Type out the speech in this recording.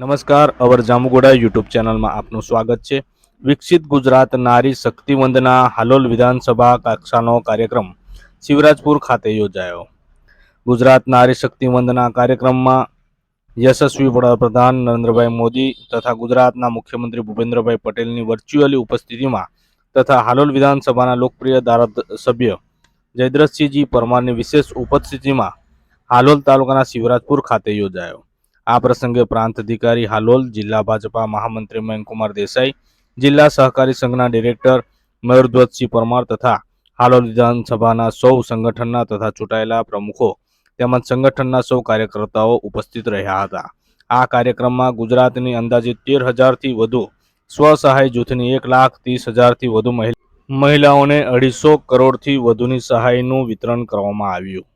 નમસ્કાર, અવર જામુગોડા યુટ્યુબ ચેનલમાં આપનું સ્વાગત છે. વિકસિત ગુજરાત નારી શક્તિ વંદના હાલોલ વિધાનસભા કક્ષાનો કાર્યક્રમ શિવરાજપુર ખાતે યોજાયો. ગુજરાત નારી શક્તિ વંદના કાર્યક્રમમાં યશસ્વી વડાપ્રધાન નરેન્દ્રભાઈ મોદી તથા ગુજરાતના મુખ્યમંત્રી ભૂપેન્દ્રભાઈ પટેલની વર્ચ્યુઅલી ઉપસ્થિતિમાં તથા હાલોલ વિધાનસભાના લોકપ્રિય ધારાસભ્ય જયદ્રથસિંહજી પરમારની વિશેષ ઉપસ્થિતિમાં હાલોલ તાલુકાના શિવરાજપુર ખાતે યોજાયો. આ પ્રસંગે પ્રાંત અધિકારી હાલોલ, જિલ્લા ભાજપા મહામંત્રી મયંકુમાર દેસાઈ, જિલ્લા સહકારી સંઘના ડિરેક્ટર મયુરધ્વજસિંહ પરમાર તથા હાલોલ વિધાનસભાના સૌ સંગઠનના તથા ચૂંટાયેલા પ્રમુખો તેમજ સંગઠનના સૌ કાર્યકર્તાઓ ઉપસ્થિત રહ્યા હતા. આ કાર્યક્રમમાં ગુજરાતની અંદાજે તેર હજારથી વધુ સ્વસહાય જૂથની એક લાખ ત્રીસ હજારથી વધુ મહિલા મહિલાઓને અઢીસો કરોડથી વધુની સહાયનું વિતરણ કરવામાં આવ્યું.